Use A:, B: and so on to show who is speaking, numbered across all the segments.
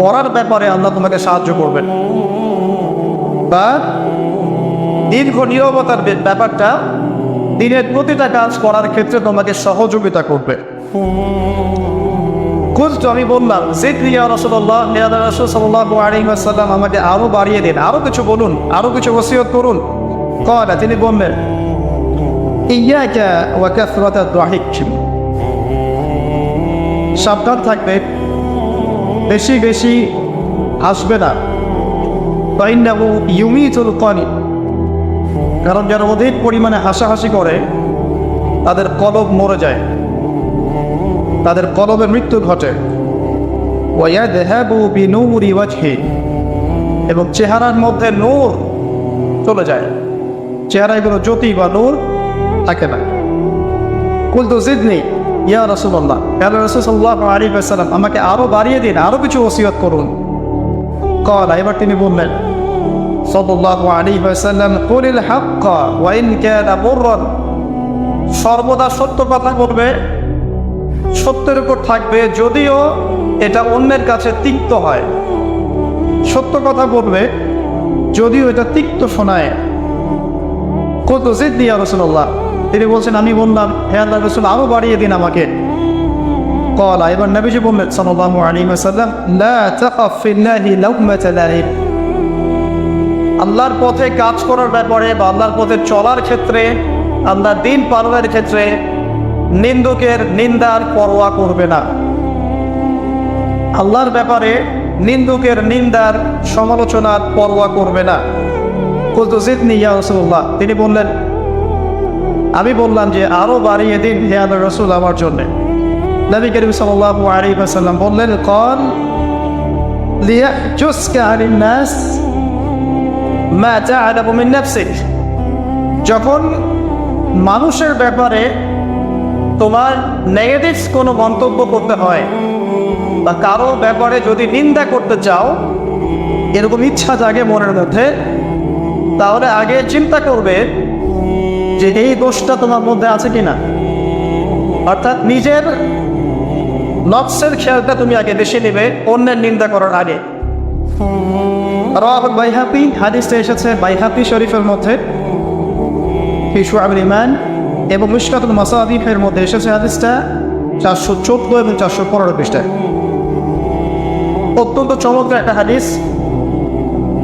A: করার ব্যাপারে আল্লাহ তোমাকে সাহায্য করবেন। বা দীর্ঘ নীরবতার ব্যাপারটা দিনের প্রতিটা কাজ করার ক্ষেত্রে তোমাকে সহযোগিতা করবে। খুঁজতো আমি বললাম জিক্রিয়া রসুল্লাহ নিয়াদ রসুল সাল্লাহ আলিমাসাল্লাম আমাকে আরও বাড়িয়ে দিন, আরও কিছু বলুন, আরও কিছু ওসিয়ত করুন। কয়টা তিনি বললেন, ইয়াকা ওয়া কাসরাতা দাহিক সাবধান থাকবে। বেশি বেশি হাসবে না। ফাইন্নাহু ইউমিতুল কানি কারণ যারা অধিক পরিমাণে হাসাহাসি করে, তাদের কলব মরে যায়। তাদের কলবের মৃত্যু ঘটে। ওয়ায়াদহাবু বিনূরি ওয়াজহি। এবং চেহারার মধ্যে নূর চলে যায়। চেহারায় কোনো জ্যোতি বা নূর থাকে না। কুলতু জিদনি ইয়া রাসূলুল্লাহ ইয়া রাসূলুল্লাহ আলাইহি ওয়াসাল্লাম আমাকে আরও বাড়িয়ে দিন, আরও কিছু ওসিয়ত করুন। কলা এবার তিনি বললেন আলাইহি ওয়াসাল্লাম, কুলিল হাক্কা ওয়া ইন কানা সর্বদা সত্য কথা বলবে, সত্যের উপর থাকবে, যদিও এটা অন্যের কাছে তিক্ত হয়। সত্য কথা বলবে, যদিও এটা তিক্ত শোনায়। কত জিদ রসুল্লাহ তিনি বলছেন, আমি বললাম, হে আল্লাহ রসুল, আরও বাড়িয়ে দিন আমাকে। কলা, এবার নবীজি বললেন, সাল্লাল্লাহু আলাইহি ওয়াসাল্লাম, লা তাকাফ ফিল্লাহি লাউমাতা লাইব আল্লাহর পথে কাজ করার ব্যাপারে বা আল্লাহর পথে চলার ক্ষেত্রে আল্লাহর দিন পালনের ক্ষেত্রে নিন্দুকের নিন্দার পরোয়া করবে না। আল্লাহর ব্যাপারে নিন্দুকের নিন্দার সমালোচনার পরোয়া করবে না। কুতুজিদনি ইয়া রাসূলুল্লাহ, তিনি বললেন আমি বললাম যে আরও বাড়িয়ে দিন হে আল্লাহ রসুল আমার জন্য। নবী করিম সাল্লাল্লাহু আলাইহি ওয়াসাল্লাম বললেন, কল লিয়াহজুসকা আনিন নাস মা তা'লামু মিন নাফসিক। যখন মানুষের ব্যাপারে তোমার নেগেটিভ কোনো মন্তব্য করতে হয় বা কারও ব্যাপারে যদি নিন্দা করতে চাও, এরকম ইচ্ছা জাগে মনের মধ্যে, তাহলে আগে চিন্তা করবে যে এই দোষটা তোমার মধ্যে আছে কিনা? অর্থাৎ নিজের নফসের খেয়ালটা তুমি আগে বেশি নেবে, অন্যের নিন্দা করার আগে। রাহ বাইহাপি হাদিসটা এসেছে বাইহাপি শরীফের মধ্যে। ফিসু আবুল ইমান এবং মিশকাতুল মাসাদিফের মধ্যে এসেছে হাদিসটা চারশো চোদ্দ এবং চারশো পনেরো পৃষ্ঠায়। অত্যন্ত চমৎকার একটা হাদিস।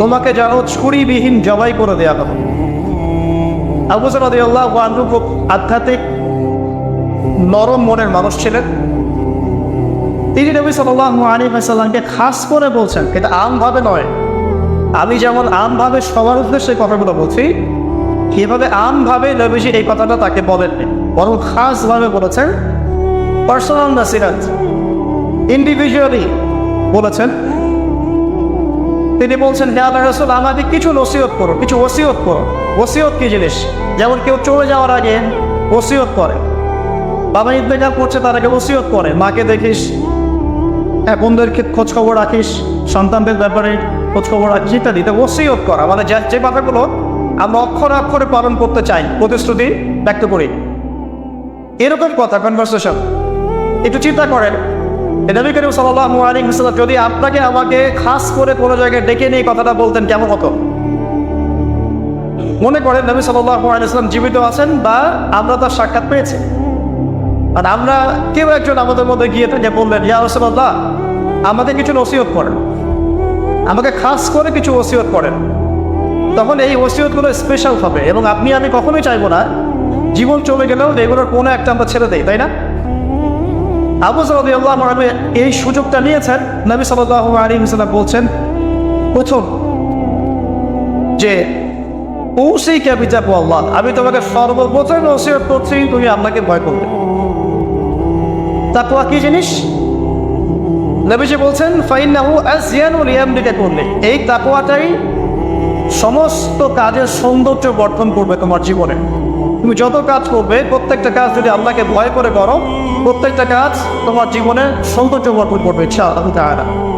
A: তোমাকে যেন ছুরিবিহীন জবাই করে দেয়া হবে। আবু সালাদিয়াল্লাহ আনহু খুব আধ্যাত্মিক, নরম মনের মানুষ ছিলেন। তিনি নবী সাল্লাহ আলী সাল্লামকে খাস করে বলছেন, এটা আমভাবে নয়। আমি যেমন আমভাবে সবার উদ্দেশ্যে কথাগুলো বলছি, এভাবে আমভাবে নবীজি এই কথাটা তাকে বলেননি, বরং খাসভাবে বলেছেন পার্সোনাল নাসিরাত ইন্ডিভিজুয়ালি বলেছেন। তিনি বলছেন, হে আল্লাহ রসুল আমাকে কিছু নসিহত করো, কিছু ওসিয়ত করো। ওসিয়ত কি জিনিস? যেমন কেউ চলে যাওয়ার আগে ওসিয়ত করে। বাবা ইন্তেকাল করছে তার আগে ওসিয়ত করে। মাকে দেখিস হ্যাঁ বোনদেরকে খোঁজ খবর রাখিস, সন্তানদের ব্যাপারে খোঁজখবর রাখিস, ইত্যাদি। তো ওসিয়ত করা। মানে যে কথাগুলো আমরা অক্ষরে অক্ষরে পালন করতে চাই, প্রতিশ্রুতি ব্যক্ত করি। এরকম কথা কনভারসেশন একটু চিন্তা করেন নবী করিম সাল্লাল্লাহু আলাইহি ওয়াসাল্লাম যদি আপনাকে আমাকে খাস করে কোনো জায়গায় ডেকে নিয়ে কথাটা বলতেন, কেমন হতো? মনে করেন নবী সাল্লাল্লাহু আলাইহি ওয়াসাল্লাম জীবিত আছেন বা আমরা তার সাক্ষাৎ পেয়েছি। আর আমরা কেউ একজন আমাদের মধ্যে গিয়ে থেকে বললেন, ইয়া রাসূলুল্লাহ, আমাদের কিছু নসিহত করেন। আমাকে খাস করে কিছু ওসিয়ত করেন। তখন এই ওসিয়তগুলো স্পেশাল হবে এবং আপনি, আমি কখনোই চাইব না। জীবন চলে গেলেও এগুলোর কোনো একটা আমরা ছেড়ে দেই, তাই না? আবু সালাদি আল্লাহ এই সুযোগটা নিয়েছেন। নবী সাল্লাহ আলী সাল্লাম বলছেন, প্রথম যে পৌঁছেই কে বিচার আল্লাহ, আমি তোমাকে সর্বপ্রথম ওসিয়ত করছি, তুমি আল্লাহকে ভয় করবে। তাকুয়া কি জিনিস? নবীজি বলছেন, ফাইনাহু আসিয়ানুল ইয়ামরিকা করলে এই তাকওয়াটাই সমস্ত কাজের সৌন্দর্য বর্ধন করবে তোমার জীবনে। তুমি যত কাজ করবে, প্রত্যেকটা কাজ যদি আল্লাহকে ভয় করে করো, প্রত্যেকটা কাজ তোমার জীবনে সৌন্দর্য ভরপুর করবে ইচ্ছা আল্লাহ